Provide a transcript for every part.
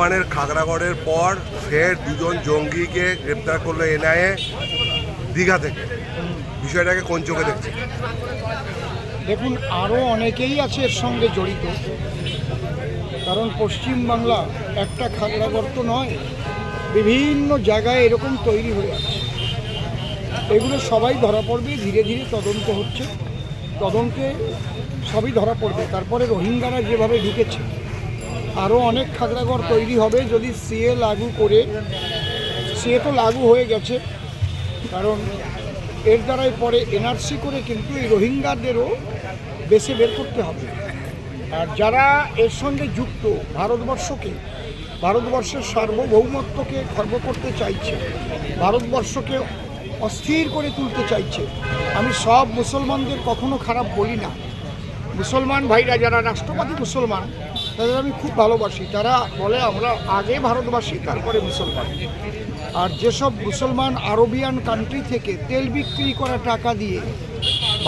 বর্ধমানের খাগড়াগড়ের পর ফের দুজন জঙ্গিকে গ্রেপ্তার করল এনআইএ দীঘা থেকে। বিষয়টাকে কোন চোখে দেখছে দেখুন আরও অনেকেই আছে এর সঙ্গে জড়িত। কারণ পশ্চিমবাংলা একটা খাগড়াগড় তো নয়, বিভিন্ন জায়গায় এরকম তৈরি হয়ে আছে। এগুলো সবাই ধরা পড়বে, ধীরে ধীরে তদন্ত হচ্ছে। তদন্তে সবই ধরা পড়বে। তারপরে রোহিঙ্গারা যেভাবে ঢুকেছে আরও অনেক খাগড়াগড় তৈরি হবে যদি সিএ লাগু করে। সিএ তো লাগু হয়ে গেছে, কারণ এর দ্বারাই পরে এনআরসি করে কিন্তু এই রোহিঙ্গাদেরও বেছে বের করতে হবে। আর যারা এর সঙ্গে যুক্ত ভারতবর্ষকে, ভারতবর্ষের সার্বভৌমত্বকে খর্ব করতে চাইছে, ভারতবর্ষকে অস্থির করে তুলতে চাইছে, আমি সব মুসলমানদের কখনো খারাপ বলি না। মুসলমান ভাইরা যারা রাষ্ট্রপতি মুসলমান তাদের আমি খুব ভালোবাসি। তারা বলে, আমরা আগে ভারতবাসী, তারপরে মুসলমান। আর যেসব মুসলমান আরবিয়ান কান্ট্রি থেকে তেল বিক্রি করা টাকা দিয়ে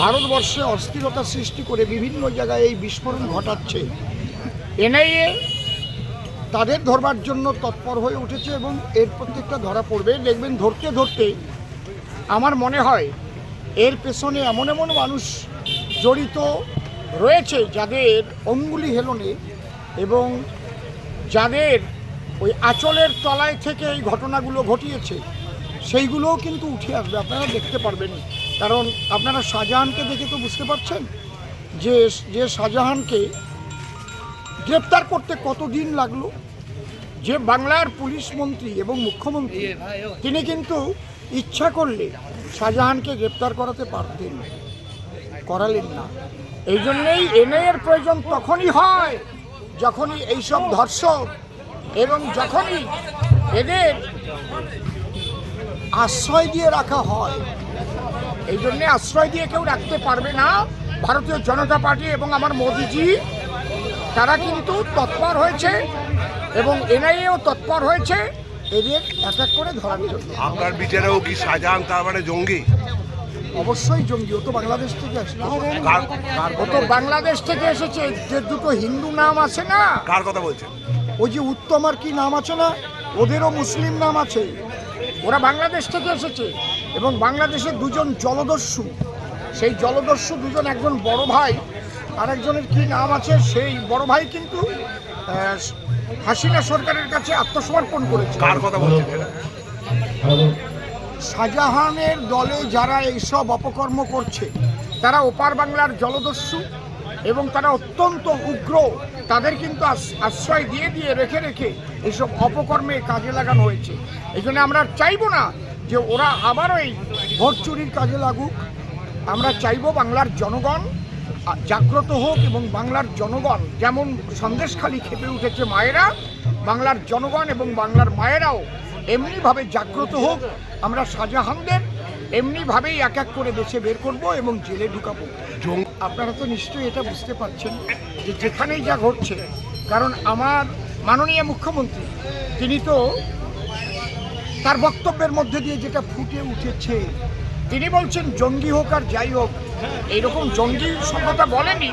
ভারতবর্ষে অস্থিরতা সৃষ্টি করে বিভিন্ন জায়গায় এই বিস্ফোরণ ঘটাচ্ছে, এনআইএ তাদের ধরবার জন্য তৎপর হয়ে উঠেছে এবং এর প্রত্যেকটা ধরা পড়বে। দেখবেন, ধরতে ধরতে আমার মনে হয় এর পেছনে এমন এমন মানুষ জড়িত রয়েছে যাদের অঙ্গুলি হেলনে এবং যাদের ওই আঁচলের তলায় থেকে এই ঘটনাগুলো ঘটিয়েছে, সেইগুলোও কিন্তু উঠে আসবে, আপনারা দেখতে পারবেন। কারণ আপনারা শাহজাহানকে দেখে তো বুঝতে পারছেন যে যে শাহজাহানকে গ্রেপ্তার করতে কতদিন লাগল, যে বাংলার পুলিশ মন্ত্রী এবং মুখ্যমন্ত্রী, তিনি কিন্তু ইচ্ছা করলে শাহজাহানকে গ্রেপ্তার করাতে পারতেন, করালেন না। এই জন্যেই এনআইএর প্রয়োজন তখনই হয় যখনই এইসব ধর্ষক এবং যখনই এদের আশ্রয় দিয়ে রাখা হয়, এই জন্যে আশ্রয় দিয়ে কেউ রাখতে পারবে না। ভারতীয় জনতা পার্টি এবং আমার মোদিজি, তারা কিন্তু তৎপর হয়েছে এবং এনআইএও তৎপর হয়েছে। এদের এক এক করে ধরার জন্য। আপনার বিচারেও কি শাহজাহান তার মানে জঙ্গি? অবশ্যই জঙ্গি ও তো বাংলাদেশ থেকে কার ও তো বাংলাদেশ থেকে এসেছে যে দুটো হিন্দু নাম আছে না? কার কথা বলছেন? ওই যে উত্তম আর কি নাম আছে না? ওদেরও মুসলিম নাম আছে। ওরা বাংলাদেশ থেকে এসেছে এবং বাংলাদেশের দুজন জলদস্যু। সেই জলদস্যু দুজন একজন বড় ভাই আর একজনের কি নাম আছে সেই বড় ভাই কিন্তু হাসিনা সরকারের কাছে আত্মসমর্পণ করেছে। কার কথা বলছেন? এটা শাহজাহানের দলে যারা এইসব অপকর্ম করছে, তারা ওপার বাংলার জলদস্যু এবং তারা অত্যন্ত উগ্র। তাদের কিন্তু আশ্রয় দিয়ে দিয়ে রেখে রেখে এইসব অপকর্মে কাজে লাগানো হয়েছে। এই জন্য আমরা চাইব না যে ওরা আবার ওই ভোট চুরির কাজে লাগুক। আমরা চাইব বাংলার জনগণ জাগ্রত হোক এবং বাংলার জনগণ যেমন সন্দেশখালি খেপে উঠেছে মায়েরা, বাংলার জনগণ এবং বাংলার মায়েরাও এমনিভাবে জাগ্রত হোক আমরা শাহজাহানদের এমনিভাবেই এক এক করে বেছে বের করব এবং জেলে ঢুকাবো। আপনারা তো নিশ্চয়ই এটা বুঝতে পারছেন যে যেখানেই যা ঘটছে কারণ আমার মাননীয় মুখ্যমন্ত্রী তিনি তো তার বক্তব্যের মধ্যে দিয়ে যেটা ফুটে উঠেছে তিনি বলছেন জঙ্গি হোক আর যাই হোক এইরকম জঙ্গি কথা বলেনি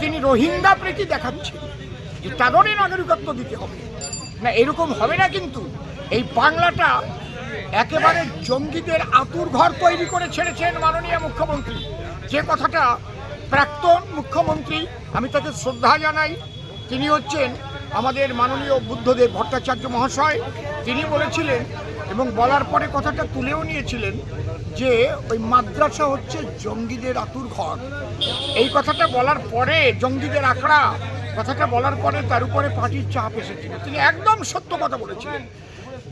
তিনি রোহিঙ্গা প্রীতি দেখাচ্ছেন। যে তাদেরই নাগরিকত্ব দিতে হবে। না এরকম হবে না কিন্তু। এই বাংলাটা একেবারে জঙ্গিদের আতুর ঘর তৈরি করে ছেড়েছেন মাননীয় মুখ্যমন্ত্রী। যে কথাটা প্রাক্তন মুখ্যমন্ত্রী, আমি তাকে শ্রদ্ধা জানাই। তিনি হচ্ছেন আমাদের মাননীয় বুদ্ধদেব ভট্টাচার্য মহাশয়। তিনি বলেছিলেন এবং বলার পরে কথাটা তুলেও নিয়েছিলেন যে ওই মাদ্রাসা হচ্ছে জঙ্গিদের আতুর ঘর। এই কথাটা বলার পরে জঙ্গিদের আখড়া কথাটা বলার পরে তার উপরে পার্টির চাপ এসেছিল। তিনি একদম সত্য কথা বলেছিলেন।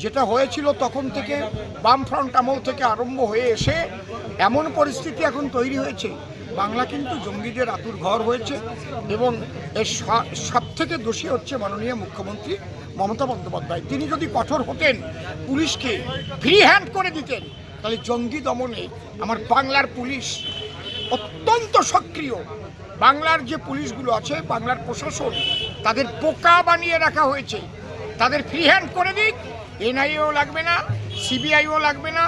যেটা হয়েছিল তখন থেকে বামফ্রন্ট আমল থেকে আরম্ভ হয়ে এসে এমন পরিস্থিতি এখন তৈরি হয়েছে। বাংলা কিন্তু জঙ্গিদের আতুর ঘর হয়েছে এবং এর সব থেকে দোষী হচ্ছে মাননীয় মুখ্যমন্ত্রী মমতা বন্দ্যোপাধ্যায়। তিনি যদি কঠোর হতেন, পুলিশকে ফ্রি হ্যান্ড করে দিতেন, তাহলে জঙ্গি দমনে আমার বাংলার পুলিশ অত্যন্ত সক্রিয়। বাংলার যে পুলিশগুলো আছে, বাংলার প্রশাসন, তাদের পোকা বানিয়ে রাখা হয়েছে। তাদের ফ্রি হ্যান্ড করে দিক এনআইও লাগবে না সিবিআইও লাগবে না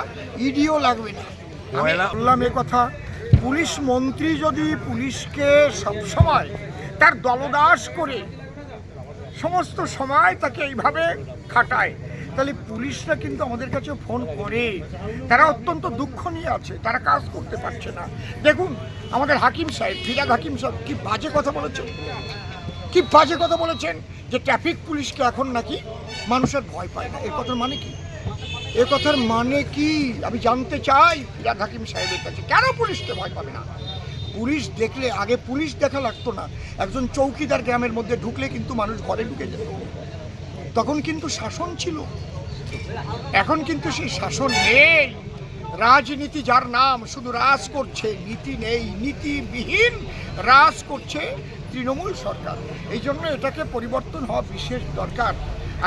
ইডিও লাগবে না। বললাম এ কথা পুলিশ মন্ত্রী যদি পুলিশকে সবসময় তার দলদাস করে সমস্ত সময় তাকে এইভাবে খাটায় তাহলে পুলিশরা কিন্তু আমাদের কাছে ফোন করে। তারা অত্যন্ত দুঃখ নিয়ে আছে তারা কাজ করতে পারছে না। দেখুন আমাদের হাকিম সাহেব ফিরাদ হাকিম সাহেব কি বাজে কথা বলেছেন? কি বাজে কথা বলেছেন? যে ট্রাফিক পুলিশকে এখন নাকি মানুষের ভয় পায় না। এর কথার মানে কি? এ কথার মানে কি? আমি জানতে চাই, ফিরাদ হাকিম সাহেবের কাছে। কেন পুলিশকে ভয় পাবে না? পুলিশ দেখলে, আগে পুলিশ দেখা লাগতো না। একজন চৌকিদার গ্রামের মধ্যে ঢুকলে কিন্তু মানুষ ঘরে ঢুকে যেত। তখন কিন্তু শাসন ছিল। এখন কিন্তু সেই শাসন নেই। রাজনীতি যার নাম, শুধু রাজ করছে, নীতি নেই। নীতিবিহীন রাজ করছে তৃণমূল সরকার। এই জন্য এটাকে পরিবর্তন হওয়া বিশেষ দরকার।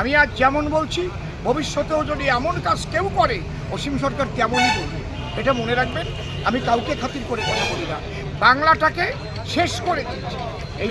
আমি আজ যেমন বলছি, ভবিষ্যতেও যদি এমন কাজ কেউ করে, অসীম সরকার তেমনই বলবে এটা মনে রাখবেন, আমি কাউকে খাতির করে কথা বলি না। বাংলাটাকে শেষ করে দিচ্ছি। এই